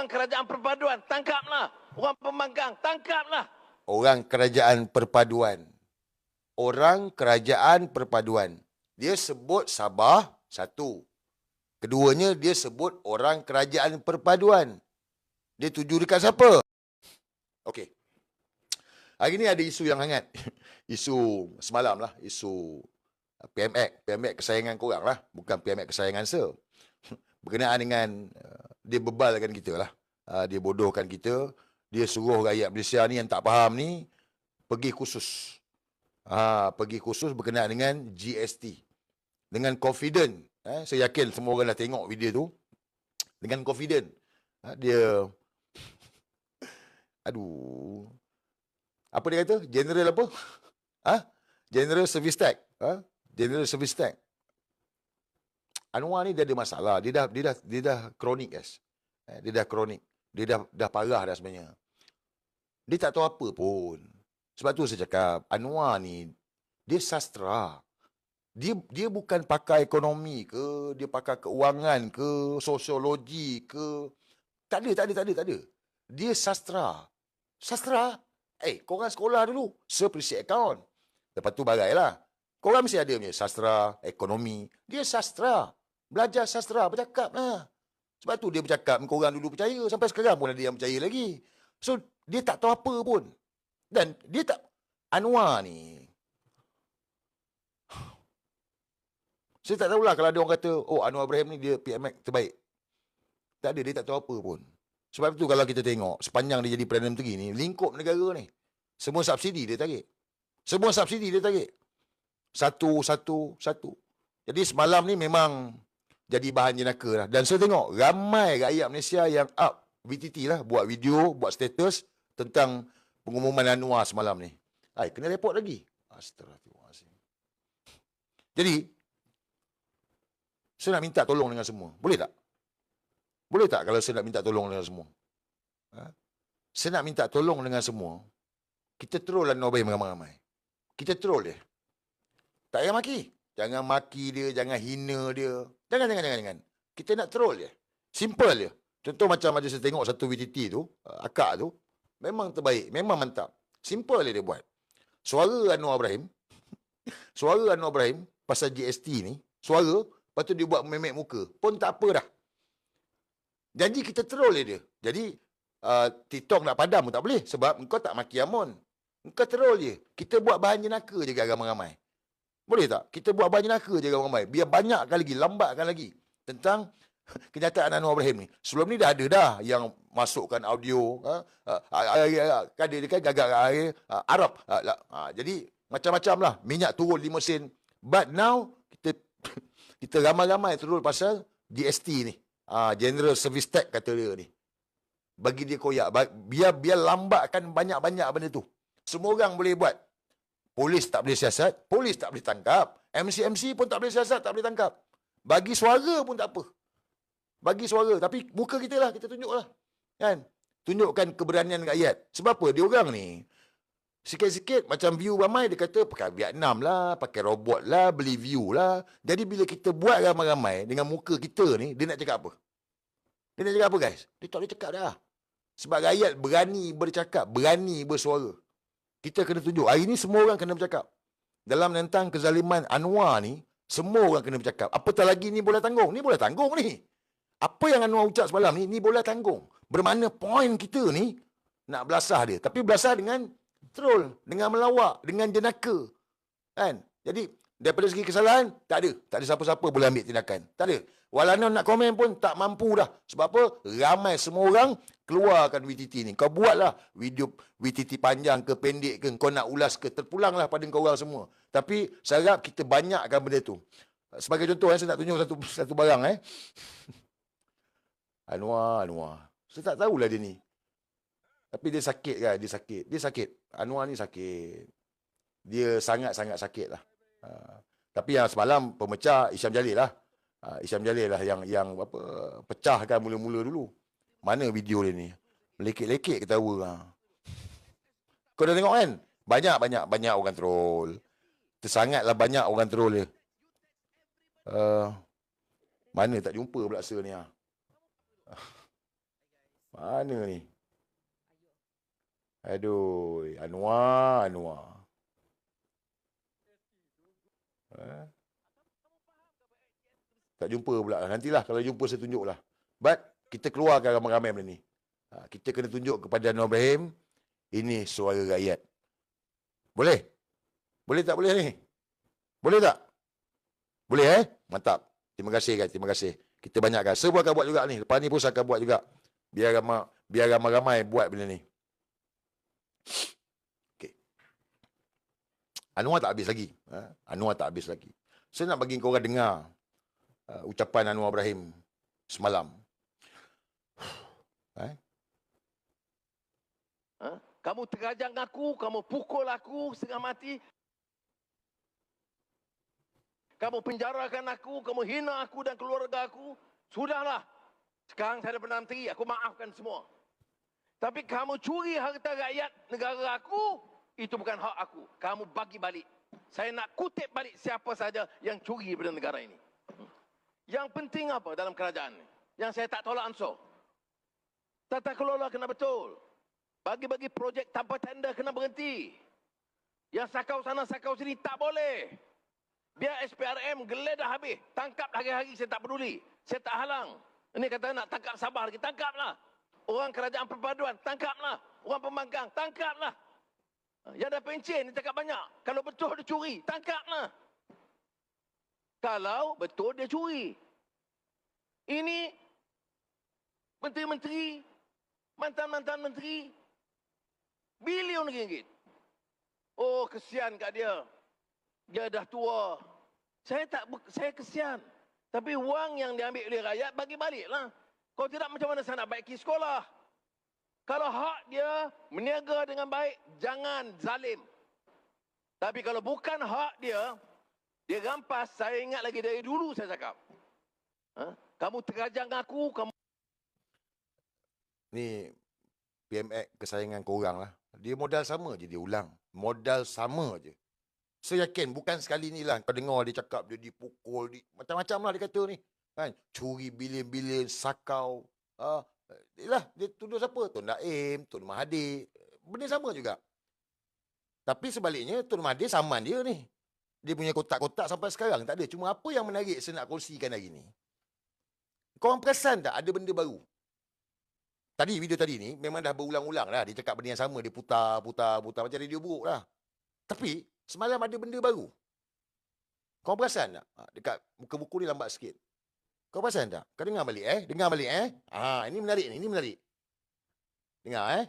orang kerajaan perpaduan, tangkaplah. Orang pembangkang, tangkaplah. Orang kerajaan perpaduan. Orang kerajaan perpaduan. Dia sebut Sabah, satu. Keduanya, dia sebut orang kerajaan perpaduan. Dia tuju dekat siapa? Okey. Hari ni ada isu yang hangat. Isu semalam lah. Isu PMX. PMX kesayangan korang lah. Bukan PMX kesayangan se. Berkenaan dengan uh, dia bebalkan kita lah. Uh, dia bodohkan kita. Dia suruh rakyat Malaysia ni yang tak faham ni pergi khusus. Ha, pergi khusus berkenaan dengan GST. Dengan confident. Eh, saya yakin semua orang dah tengok video tu. Dengan confident. Ha, dia... Aduh. Apa dia kata? General apa? Ha? General Service Tax. Ha? General Service Tax. Anwar ni dia ada masalah. Dia dah dia dah dia dah kronik guys. Eh, dia dah kronik. Dia dah dah parah dah sebenarnya. Dia tak tahu apa pun. Sebab tu saya cakap Anwar ni dia sastra. Dia dia bukan pakar ekonomi ke, dia pakar keuangan ke, sosiologi ke. Tak ada, tak ada, tak ada, tak ada. Dia sastra. Sastra? Eh, korang sekolah dulu. Seperisi account. Lepas tu lah. Korang mesti ada punya sastra, ekonomi. Dia sastra. Belajar sastra, bercakap lah. Sebab tu dia bercakap, korang dulu percaya. Sampai sekarang pun ada yang percaya lagi. So, dia tak tahu apa pun. Dan dia tak... Anwar ni... Saya tak tahulah kalau ada orang kata, oh Anwar Ibrahim ni dia PMX terbaik. Tak ada, dia tak tahu apa pun. Sebab tu kalau kita tengok, sepanjang dia jadi Perdana Menteri ni, lingkup negara ni, semua subsidi dia tarik. Semua subsidi dia tarik. Satu, satu, satu. Jadi semalam ni memang jadi bahan jenaka lah. Dan saya tengok ramai rakyat Malaysia yang up VTT lah. Buat video, buat status tentang pengumuman Anwar semalam ni. Ay, kena report lagi. Astagfirullahaladzim. Jadi, saya nak minta tolong dengan semua. Boleh tak? Boleh tak kalau saya nak minta tolong dengan semua? Ha? Saya nak minta tolong dengan semua. Kita troll lah Nobai ramai-ramai. Kita troll dia. Tak payah maki. Jangan maki dia, jangan hina dia. Jangan, jangan, jangan. jangan. Kita nak troll dia. Simple dia. Contoh macam ada saya tengok satu VTT tu, uh, akak tu, memang terbaik, memang mantap. Simple dia, dia buat. Suara Anwar Ibrahim, suara Anwar Ibrahim pasal GST ni, suara, lepas tu dia buat memek muka. Pun tak apa dah. Janji kita troll dia. Jadi, uh, TikTok nak padam pun tak boleh. Sebab engkau tak maki Amon. Engkau troll je. Kita buat bahan jenaka je ramai-ramai. Boleh tak? Kita buat bahan jenaka je ramai-ramai. Biar banyakkan lagi, lambatkan lagi. Tentang kenyataan Anwar Ibrahim ni. Sebelum ni dah ada dah yang masukkan audio. Ha? Kan dia kan gagak air Arab. Jadi macam-macam lah. Minyak turun 5 sen. But now, kita kita ramai-ramai turun pasal GST ni. General Service Tax kata dia ni. Bagi dia koyak. Biar biar lambatkan banyak-banyak benda tu. Semua orang boleh buat. Polis tak boleh siasat, polis tak boleh tangkap. MC-MC pun tak boleh siasat, tak boleh tangkap. Bagi suara pun tak apa. Bagi suara. Tapi muka kita lah, kita tunjuklah. Kan? Tunjukkan keberanian rakyat. Sebab apa? Dia orang ni, sikit-sikit macam view ramai, dia kata pakai Vietnam lah, pakai robot lah, beli view lah. Jadi bila kita buat ramai-ramai dengan muka kita ni, dia nak cakap apa? Dia nak cakap apa guys? Dia tak boleh cakap dah. Sebab rakyat berani bercakap, berani bersuara. Kita kena tunjuk. Hari ni semua orang kena bercakap. Dalam tentang kezaliman Anwar ni, semua orang kena bercakap. Apatah lagi ni boleh tanggung. Ni boleh tanggung ni. Apa yang Anwar ucap semalam ni, ni boleh tanggung. Bermakna poin kita ni nak belasah dia. Tapi belasah dengan troll, dengan melawak, dengan jenaka. Kan? Jadi, daripada segi kesalahan, tak ada. Tak ada siapa-siapa boleh ambil tindakan. Tak ada. Walaupun nak komen pun tak mampu dah. Sebab apa? Ramai semua orang keluarkan VTT ni. Kau buatlah video VTT panjang ke pendek ke. Kau nak ulas ke. Terpulanglah pada kau orang semua. Tapi saya harap kita banyakkan benda tu. Sebagai contoh, eh, saya nak tunjuk satu satu barang. Eh. Anwar, Anwar. Saya tak tahulah dia ni. Tapi dia sakit kan? Dia sakit. Dia sakit. Anwar ni sakit. Dia sangat-sangat sakit lah. Uh, tapi yang semalam pemecah Isyam Jalil lah. Uh, Isyam Jalil lah yang yang apa pecahkan mula-mula dulu. Mana video dia ni? Lekek-lekek ketawa lah. Kau dah tengok kan? Banyak-banyak banyak orang troll. Tersangatlah banyak orang troll dia. Uh, mana tak jumpa pula rasa ni ah. Mana ni? Aduh, Anwar, Anwar. Eh? Tak jumpa pula. Nantilah kalau jumpa saya tunjuklah. But kita keluarkan ramai-ramai benda ni. Ha, kita kena tunjuk kepada Anwar Ibrahim, ini suara rakyat. Boleh? Boleh tak boleh ni? Boleh tak? Boleh eh? Mantap. Terima kasih kan, terima kasih. Kita banyakkan. Pun akan buat juga ni. Lepas ni pun saya akan buat juga. Biar ramai, biar ramai-ramai buat benda ni. Okay. Anwar tak habis lagi. Ha? Anwar tak habis lagi. Saya nak bagi korang dengar uh, ucapan Anwar Ibrahim semalam. Eh? Ha? Kamu terajang aku, kamu pukul aku setengah mati. Kamu penjarakan aku, kamu hina aku dan keluarga aku. Sudahlah. Sekarang saya dah pernah menteri, aku maafkan semua. Tapi kamu curi harta rakyat negara aku, itu bukan hak aku. Kamu bagi balik. Saya nak kutip balik siapa saja yang curi pada negara ini. Yang penting apa dalam kerajaan ini? Yang saya tak tolak ansur. Tata kelola kena betul. Bagi-bagi projek tanpa tender kena berhenti. Yang sakau sana sakau sini tak boleh. Biar SPRM geledah habis. Tangkap hari-hari saya tak peduli. Saya tak halang. Ini kata nak tangkap Sabah lagi. Tangkaplah. Orang kerajaan perpaduan, tangkaplah. Orang pembangkang, tangkaplah. Yang dah pencen, dia cakap banyak. Kalau betul dia curi, tangkaplah. Kalau betul dia curi. Ini menteri-menteri, mantan-mantan menteri, bilion ringgit. Oh, kesian kat dia. Dia dah tua. Saya tak saya kesian. Tapi wang yang diambil oleh rakyat bagi baliklah. Kalau tidak macam mana saya nak baiki sekolah? Kalau hak dia meniaga dengan baik, jangan zalim. Tapi kalau bukan hak dia, dia rampas, saya ingat lagi dari dulu saya cakap. Ha? Kamu terajang aku, kamu Ni PMX kesayangan korang lah. Dia modal sama je dia ulang. Modal sama je. Saya yakin bukan sekali ni lah kau dengar dia cakap dia dipukul. Di, macam-macam lah dia kata ni. Kan? Curi bilion-bilion, sakau. Ah, lah, dia tuduh siapa? Tun Daim, Tun Mahathir. Benda sama juga. Tapi sebaliknya Tun Mahathir saman dia ni. Dia punya kotak-kotak sampai sekarang tak ada. Cuma apa yang menarik saya nak kongsikan hari ni. Korang perasan tak ada benda baru? Tadi video tadi ni memang dah berulang-ulang lah. Dia cakap benda yang sama. Dia putar, putar, putar. Macam radio buruk lah. Tapi semalam ada benda baru. Kau perasan tak? Ha, dekat muka buku ni lambat sikit. Kau perasan tak? Kau dengar balik eh? Dengar balik eh? Ah, ini menarik ni. Ini menarik. Dengar eh?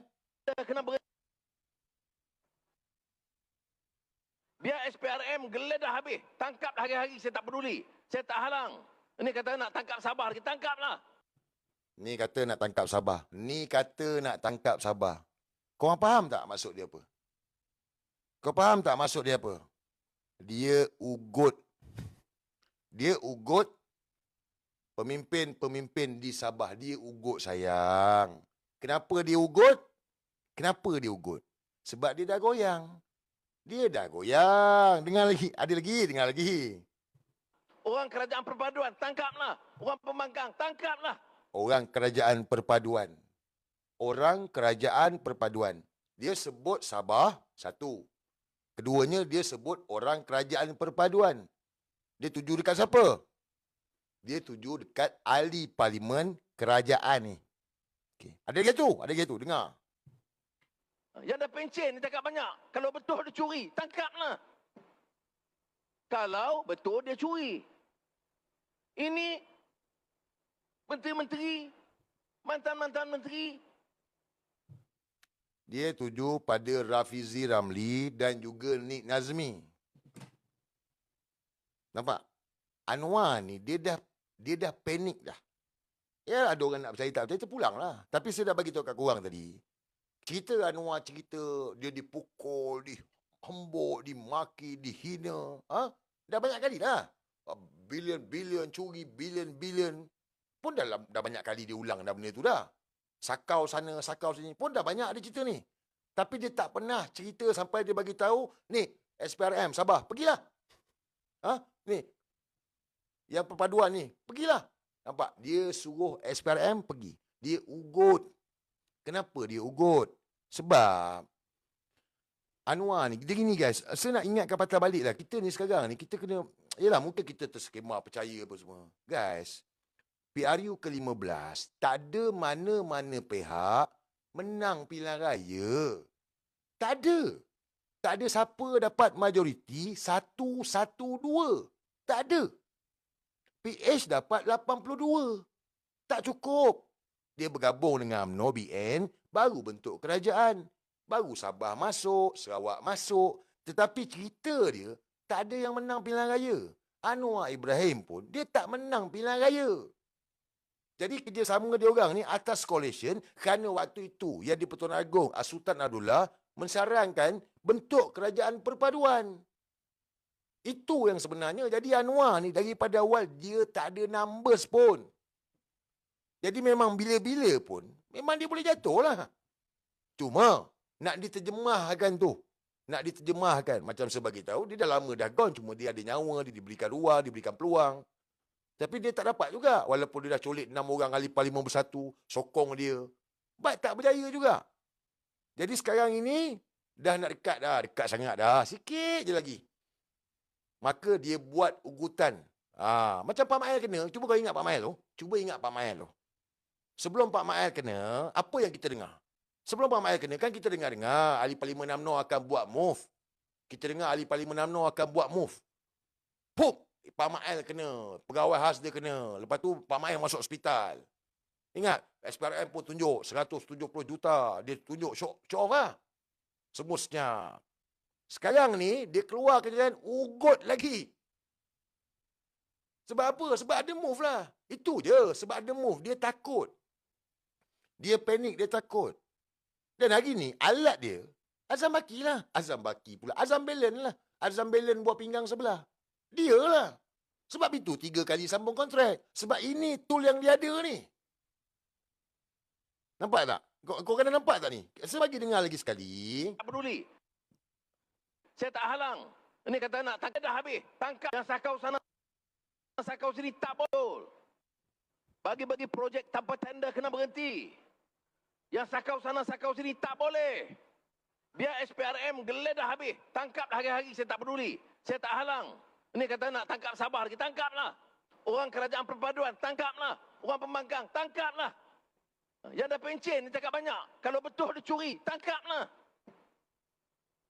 kena ber... Biar SPRM geledah habis. Tangkap hari-hari saya tak peduli. Saya tak halang. Ini kata nak tangkap Sabah lagi. Tangkaplah. Ni kata nak tangkap Sabah. Ni kata nak tangkap Sabah. Kau faham tak maksud dia apa? Kau faham tak maksud dia apa? Dia ugut. Dia ugut pemimpin-pemimpin di Sabah. Dia ugut sayang. Kenapa dia ugut? Kenapa dia ugut? Sebab dia dah goyang. Dia dah goyang. Dengar lagi. Ada lagi. Dengar lagi. Orang kerajaan perpaduan, tangkaplah. Orang pembangkang, tangkaplah. Orang kerajaan perpaduan. Orang kerajaan perpaduan. Dia sebut Sabah, satu. Keduanya, dia sebut orang kerajaan perpaduan. Dia tuju dekat siapa? Dia tuju dekat ahli parlimen kerajaan ni. Okay. Ada lagi tu? Ada lagi tu? Dengar. Yang dah pencen, dia cakap banyak. Kalau betul dia curi, tangkaplah. Kalau betul dia curi. Ini menteri-menteri, mantan-mantan menteri. Dia tuju pada Rafizi Ramli dan juga Nik Nazmi. Nampak? Anwar ni dia dah dia dah panik dah. Ya ada orang nak percaya tak percaya pulanglah. Tapi saya dah bagi tahu kat korang tadi. Cerita Anwar cerita dia dipukul, dihembuk, dimaki, dihina. Ha? Dah banyak kali dah. Bilion-bilion curi, bilion-bilion. Pun dah, dah banyak kali dia ulang dah benda tu dah. Sakau sana, sakau sini. Pun dah banyak ada cerita ni. Tapi dia tak pernah cerita sampai dia bagi tahu, ni SPRM Sabah, pergilah. Ha? Ni. Yang perpaduan ni, pergilah. Nampak? Dia suruh SPRM pergi. Dia ugut. Kenapa dia ugut? Sebab Anwar ni, dia gini guys, saya nak ingatkan patah balik lah. Kita ni sekarang ni, kita kena, yelah mungkin kita terskema percaya apa semua. Guys, PRU ke-15, tak ada mana-mana pihak menang pilihan raya. Tak ada. Tak ada siapa dapat majoriti satu, satu, dua. Tak ada. PH dapat 82. Tak cukup. Dia bergabung dengan UMNO BN, baru bentuk kerajaan. Baru Sabah masuk, Sarawak masuk. Tetapi cerita dia, tak ada yang menang pilihan raya. Anwar Ibrahim pun, dia tak menang pilihan raya. Jadi kerjasama dia orang ni atas coalition kerana waktu itu yang di Pertuan Agong Sultan Abdullah mensarankan bentuk kerajaan perpaduan. Itu yang sebenarnya. Jadi Anwar ni daripada awal dia tak ada numbers pun. Jadi memang bila-bila pun memang dia boleh jatuh lah. Cuma nak diterjemahkan tu. Nak diterjemahkan. Macam saya tahu, dia dah lama dah gone. Cuma dia ada nyawa, dia diberikan ruang, diberikan peluang. Tapi dia tak dapat juga. Walaupun dia dah colik enam orang ahli parlimen bersatu, sokong dia. But tak berjaya juga. Jadi sekarang ini, dah nak dekat dah. Dekat sangat dah. Sikit je lagi. Maka dia buat ugutan. Ha, macam Pak Mael kena. Cuba kau ingat Pak Mael tu. Cuba ingat Pak Mael tu. Sebelum Pak Mael kena, apa yang kita dengar? Sebelum Pak Mael kena, kan kita dengar-dengar ahli Parlimen UMNO akan buat move. Kita dengar ahli Parlimen UMNO akan buat move. Pup! Pak Mael kena. Pegawai khas dia kena. Lepas tu Pak Mael masuk hospital. Ingat, SPRM pun tunjuk 170 juta. Dia tunjuk show, show off lah. Semusnya. Sekarang ni, dia keluar kerjaan ugut lagi. Sebab apa? Sebab ada move lah. Itu je. Sebab ada move. Dia takut. Dia panik, dia takut. Dan hari ni, alat dia, Azam Baki lah. Azam Baki pula. Azam Belen lah. Azam Belen buat pinggang sebelah. Dia lah. Sebab itu tiga kali sambung kontrak. Sebab ini tool yang dia ada ni. Nampak tak? Kau, kau kena nampak tak ni? Saya bagi dengar lagi sekali. Tak peduli. Saya tak halang. Ini kata nak tangkap dah habis. Tangkap yang sakau sana. Sakau sini tak boleh. Bagi-bagi projek tanpa tender kena berhenti. Yang sakau sana, sakau sini tak boleh. Biar SPRM geledah habis. Tangkap hari-hari, saya tak peduli. Saya tak halang. Ini kata nak tangkap Sabah lagi, tangkaplah. Orang kerajaan perpaduan, tangkaplah. Orang pembangkang, tangkaplah. Yang dah pencen, dia cakap banyak. Kalau betul dia curi, tangkaplah.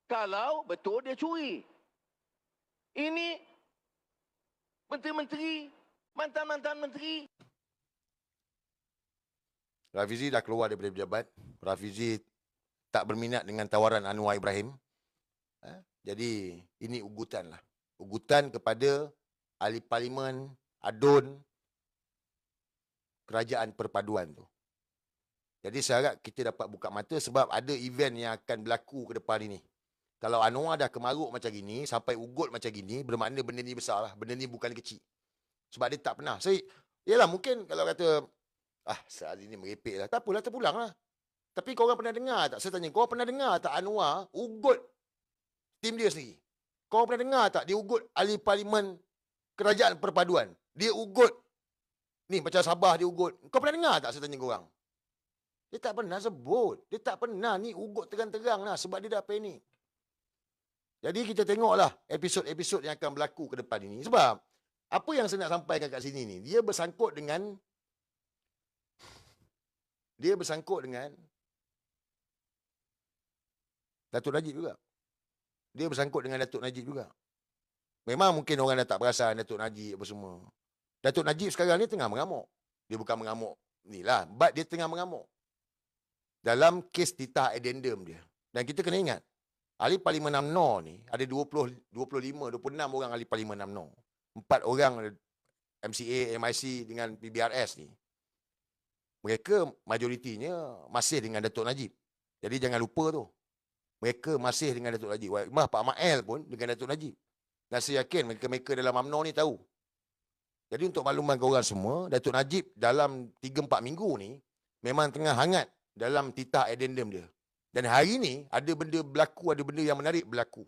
Kalau betul dia curi. Ini menteri-menteri, mantan-mantan menteri, Rafizi dah keluar daripada pejabat. Rafizi tak berminat dengan tawaran Anwar Ibrahim. Ha? Jadi ini ugutan lah. Ugutan kepada ahli parlimen, adun, kerajaan perpaduan tu. Jadi saya harap kita dapat buka mata sebab ada event yang akan berlaku ke depan ini. Kalau Anwar dah kemaruk macam gini, sampai ugut macam gini, bermakna benda ni besar lah. Benda ni bukan kecil. Sebab dia tak pernah. Saya, yalah mungkin kalau kata Ah, saat ini merepek lah. Tak apalah, terpulang lah. Tapi kau orang pernah dengar tak? Saya tanya, kau pernah dengar tak Anwar ugut tim dia sendiri? Kau pernah dengar tak dia ugut ahli parlimen kerajaan perpaduan? Dia ugut, ni macam Sabah dia ugut. Kau pernah dengar tak saya tanya kau orang? Dia tak pernah sebut. Dia tak pernah ni ugut terang-terang lah sebab dia dah panik. Jadi kita tengoklah episod-episod yang akan berlaku ke depan ini. Sebab apa yang saya nak sampaikan kat sini ni, dia bersangkut dengan dia bersangkut dengan Datuk Najib juga. Dia bersangkut dengan Datuk Najib juga. Memang mungkin orang dah tak perasan Datuk Najib apa semua. Datuk Najib sekarang ni tengah mengamuk. Dia bukan mengamuk ni lah. But dia tengah mengamuk. Dalam kes titah addendum dia. Dan kita kena ingat. Ahli Parlimen UMNO ni ada 20, 25, 26 orang ahli Parlimen UMNO. Empat orang MCA, MIC dengan PBRS ni mereka majoritinya masih dengan Datuk Najib. Jadi jangan lupa tu. Mereka masih dengan Datuk Najib. Mah Pak Mael pun dengan Datuk Najib. Dan saya yakin mereka-mereka dalam UMNO ni tahu. Jadi untuk makluman korang semua, Datuk Najib dalam 3-4 minggu ni memang tengah hangat dalam titah addendum dia. Dan hari ni ada benda berlaku, ada benda yang menarik berlaku.